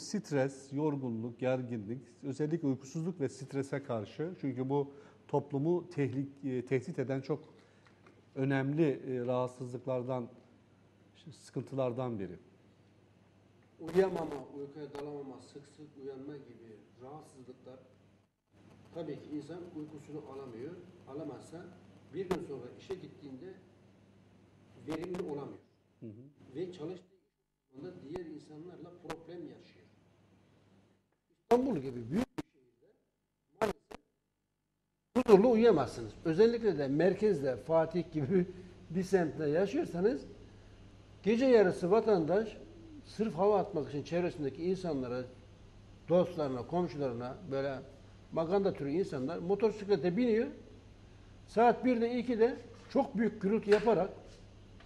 Stres, yorgunluk, gerginlik, özellikle uykusuzluk ve strese karşı çünkü bu toplumu tehlik, e, tehdit eden çok önemli e, rahatsızlıklardan, sıkıntılardan biri. Uyuyamama, uykuya dalamama, sık sık uyanma gibi rahatsızlıklar tabii ki insan uykusunu alamıyor. Alamazsa bir gün sonra işe gittiğinde verimli olamıyor. Ve çalıştığı diğer insanlarla problem yaşıyor. İstanbul gibi büyük bir şehirde maalesef huzurlu uyuyamazsınız. Özellikle de merkezde Fatih gibi bir semtte yaşıyorsanız gece yarısı vatandaş sırf hava atmak için çevresindeki insanlara, dostlarına, komşularına böyle maganda türü insanlar motosiklete biniyor. Saat 1'de 2'de çok büyük gürültü yaparak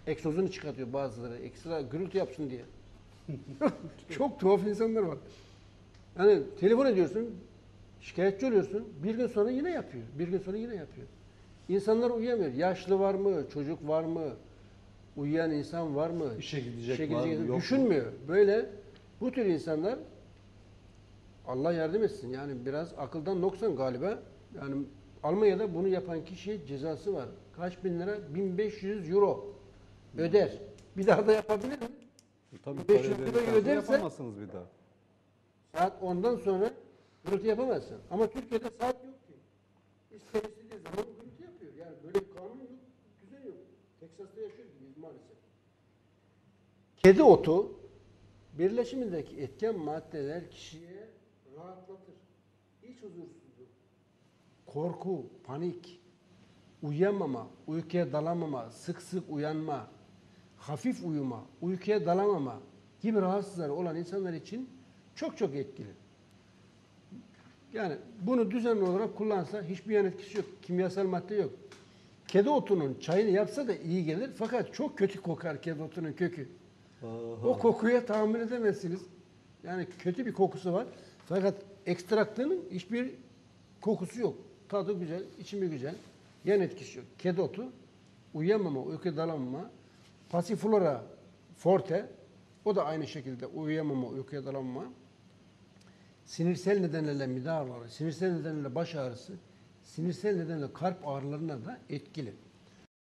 egzozunu çıkartıyor bazıları ekstra gürültü yapsın diye. çok tuhaf insanlar var. Yani telefon ediyorsun, şikayetçi oluyorsun. Bir gün sonra yine yapıyor. Bir gün sonra yine yapıyor. İnsanlar uyuyamıyor. Yaşlı var mı? Çocuk var mı? Uyuyan insan var mı? İşe gidecek İşe var mı, gidecek- yok mu? Düşünmüyor. Böyle bu tür insanlar Allah yardım etsin. Yani biraz akıldan noksan galiba. Yani Almanya'da bunu yapan kişiye cezası var. Kaç bin lira? 1500 euro öder. Bir daha da yapabilir mi? Tabii 500 para lirayı ödedikten sonra öderse- yapamazsınız bir daha. Saat 10'dan sonra gürültü yapamazsın. Ama Türkiye'de saat yok ki. İster istediği zaman gürültü yapıyor. Yani böyle bir kanun yok, düzen yok. Teksas'ta yaşıyor gibiyiz maalesef. Kedi otu birleşimindeki etken maddeler kişiye rahatlatır. İç huzursuzluk, korku, panik, uyuyamama, uykuya dalamama, sık sık uyanma, hafif uyuma, uykuya dalamama gibi rahatsızlıkları olan insanlar için çok çok etkili. Yani bunu düzenli olarak kullansa hiçbir yan etkisi yok. Kimyasal madde yok. Kedi otunun çayını yapsa da iyi gelir. Fakat çok kötü kokar kedi otunun kökü. O kokuya tahammül edemezsiniz. Yani kötü bir kokusu var. Fakat ekstraktının hiçbir kokusu yok. Tadı güzel, içimi güzel. Yan etkisi yok. Kedi otu, uyuyamama, uyku dalamama, pasiflora forte, o da aynı şekilde uyuyamama, uykuya dalamama, sinirsel nedenlerle mide ağrıları, sinirsel nedenlerle baş ağrısı, sinirsel nedenlerle kalp ağrılarına da etkili.